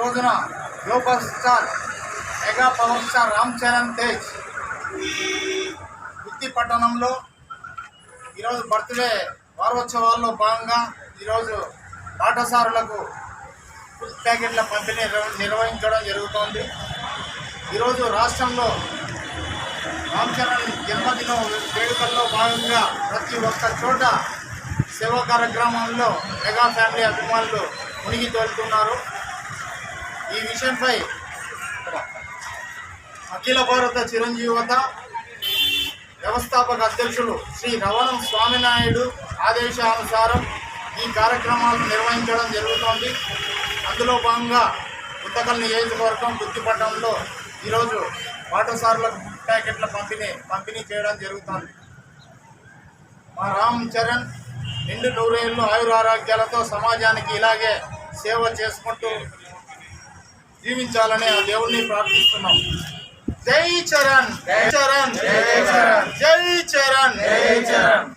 రోజున global star mega power star Ram Charan Tej బుద్ధి పట్టణంలో ఈరోజు బర్త్డే వారోత్సవాల్లో భాగంగా ఈరోజు పాఠశాలలకు ఫుడ్ ప్యాకెట్ల పంపిణీ నిర్వ- నిర్వహించడం జరుగుతోంది. ఈరోజు రాష్ట్రంలో రామ్ చరణ్ జన్మదినం వేడుకల్లో భాగంగా ప్రతి ఒక్క చోట సేవా కార్యక్రమంలో మెగా ఫ్యామిలీ అభిమానులు మునిగి తోలుతున్నారు. ఈ విషయంపై అఖిల భారత చిరంజీవత వ్యవస్థాపక అధ్యక్షులు శ్రీ రవణం స్వామినాయుడు ఆదేశానుసారం ఈ కార్యక్రమాలను నిర్వహించడం జరుగుతోంది. అందులో భాగంగా గుత్తకల్ నియోజకవర్గం గుత్తిపట్నంలో ఈరోజు పాఠశాలల ప్యాకెట్ల పంపిణీ పంపిణీ చేయడం జరుగుతోంది. మా రామ్ చరణ్ నిండు నూరేళ్ళు ఆయురారోగ్యాలతో సమాజానికి ఇలాగే సేవ చేసుకుంటూ జీవించాలని ఆ దేవుణ్ణి ప్రార్థిస్తున్నాం జై చరణ్ జై చరణ్ జై చరణ్ జై చరణ్ జై చరణ్